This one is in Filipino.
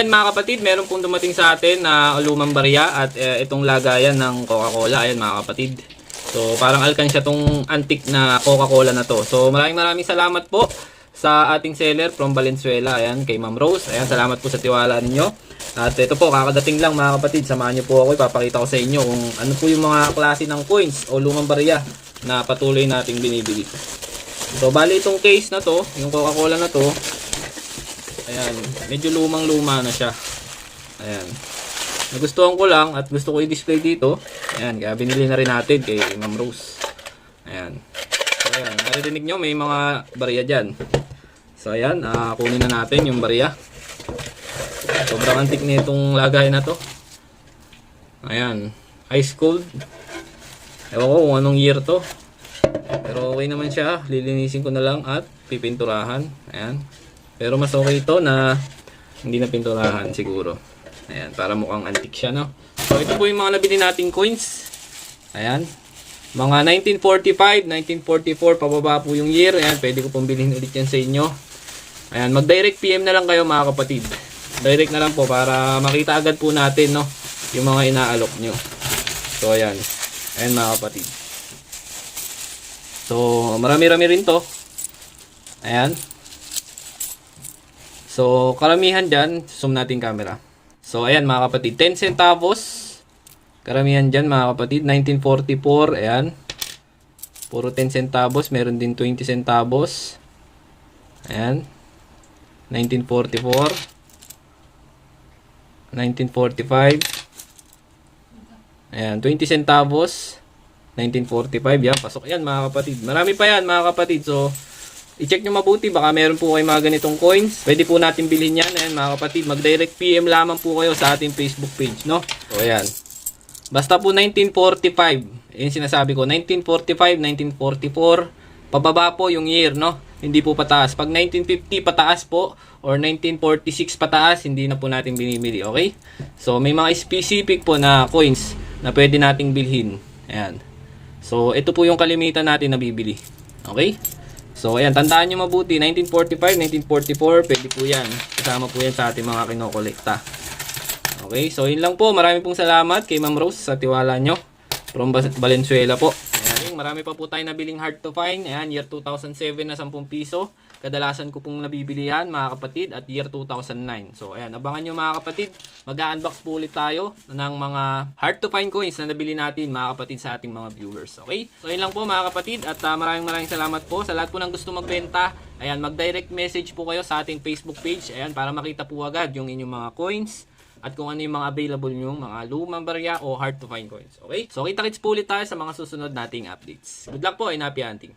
Ayan, mga kapatid, meron pong dumating sa atin na lumang barya at eh, itong lagayan ng Coca-Cola. Ayan mga kapatid. So parang alkansya tong antique na Coca-Cola na to. So maraming maraming salamat po sa ating seller from Valenzuela. Ayan, kay Ma'am Rose. Ayan, salamat po sa tiwala ninyo. At ito po, kakadating lang mga kapatid. Samahan niyo po ako. Ipapakita ko sa inyo kung ano po yung mga klase ng coins o lumang barya na patuloy nating binibili. So bali itong case na to, yung Coca-Cola na to, Ayan, medyo lumang-luma na siya. Ayan. Nagustuhan ko lang at gusto ko i-display dito. Ayan, kaya binili na rin natin kay Ma'am Rose. Ayan. So, ayan. Naririnig nyo, may mga barya dyan. So, ayan. ah, kunin na natin yung barya. Sobrang antik na itong lagay na to. Ayan. Ice cold. Ewan ko kung anong year to. Pero okay naman siya. Lilinisin ko na lang at pipinturahan. Ayan. Pero mas okay ito na hindi na pinturahan siguro. Ayan, para mukhang antique siya, no? So, ito po yung mga nabili nating coins. Ayan. Mga 1945, 1944, pababa po yung year. Ayan, pwede ko pong bilhin ulit yan sa inyo. Ayan, mag-direct PM na lang kayo mga kapatid. Direct na lang po para makita agad po natin, no? Yung mga inaalok nyo. So, ayan. Ayan mga kapatid. So, marami-rami rin to. Ayan. So, karamihan dyan, zoom natin camera. So, ayan mga kapatid, 10 centavos. Karamihan dyan mga kapatid, 1944, ayan. Puro 10 centavos, meron din 20 centavos. Ayan. 1944. 1945. Ayan, 20 centavos. 1945, yan, pasok yan mga kapatid. Marami pa yan mga kapatid. So, I-check nyo mabuti, baka meron po kayo mga ganitong coins. Pwede po natin bilhin yan. Ayan mga kapatid, mag-direct PM lamang po kayo sa ating Facebook page, no? So ayan. Basta po 1945, yung sinasabi ko, 1945, 1944, pababa po yung year, no? Hindi po pataas. Pag 1950 pataas po, or 1946 pataas, hindi na po natin binibili, okay? So may mga specific po na coins na pwede nating bilhin. Ayan. So ito po yung kalimitan natin na bibili. Okay? So, ayan, tandaan nyo mabuti, 1945, 1944, pwede po yan. Kasama po yan sa ating mga kinokolekta. Okay, so yun lang po. Marami pong salamat kay Ma'am Rose sa tiwala nyo. From Valenzuela po. Ayan, marami pa po tayo nabiling hard to find. Ayan, year 2007 na 10 piso. Kadalasan ko pong nabibili yan, mga kapatid, at year 2009. So, ayan, abangan nyo mga kapatid. Mag-unbox po ulit tayo ng mga hard to find coins na nabili natin, mga kapatid, sa ating mga viewers. Okay? So, yun lang po mga kapatid. At ah, maraming maraming salamat po sa lahat po ng gusto magbenta. Ayan, mag-direct message po kayo sa ating Facebook page. Ayan, para makita po agad yung inyong mga coins at kung ano yung mga available nyo, mga lumang barya o hard to find coins. Okay? So, kita-kits po ulit tayo sa mga susunod nating updates. Good luck po and happy hunting!